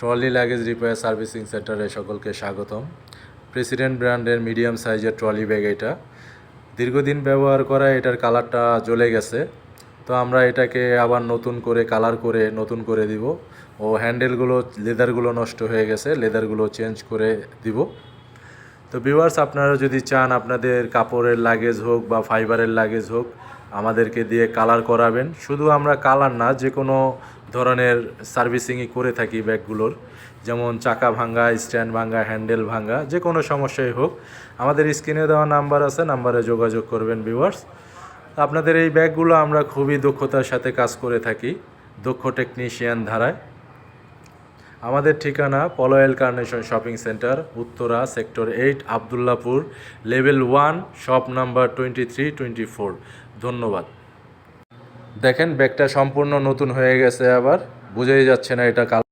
Trolley luggage repair servicing সেন্টারে সকলকে স্বাগতম। প্রেসিডেন্ট ব্র্যান্ডের মিডিয়াম সাইজের ট্রলি ব্যাগ এটা। দীর্ঘদিন ব্যবহার করা এটার কালারটা জ্বলে গেছে। তো আমরা এটাকে আবার নতুন করে কালার করে নতুন করে দিব। ও হ্যান্ডেলগুলো, লেদারগুলো নষ্ট হয়ে গেছে, লেদারগুলো চেঞ্জ করে দিব। তো ভিউয়ার্স, আপনারা যদি চান আপনাদের কাপড়ের লাগেজ হোক বা ফাইবারের লাগেজ হোক, আমাদেরকে দিয়ে কালার করাবেন। শুধু আমরা কালার না যে কোনো ধরনের সার্ভিসিংই করে থাকি ব্যাগগুলোর। যেমন চাকা ভাঙ্গা, স্ট্যান্ড ভাঙ্গা, হ্যান্ডেল ভাঙ্গা, যে কোনো সমস্যাই হোক। আমাদের স্ক্রিনে দেওয়া নাম্বার আছে, নাম্বারে যোগাযোগ করবেন, ভিউয়ার্স। আপনাদের এই ব্যাগগুলো আমরা খুবই দক্ষতার সাথে কাজ করে থাকি, দক্ষ টেকনিশিয়ান ধারায়। আমাদের ঠিকানা Polwel carnation shopping centre, Uttara, sector eight, Abdullahpur, level one, shop number twenty three, twenty four. ধন্যবাদ। দেখেন ব্যাগটা সম্পূর্ণ নতুন হয়ে গেছে আবার বুঝেই যাচ্ছে না এটা কাল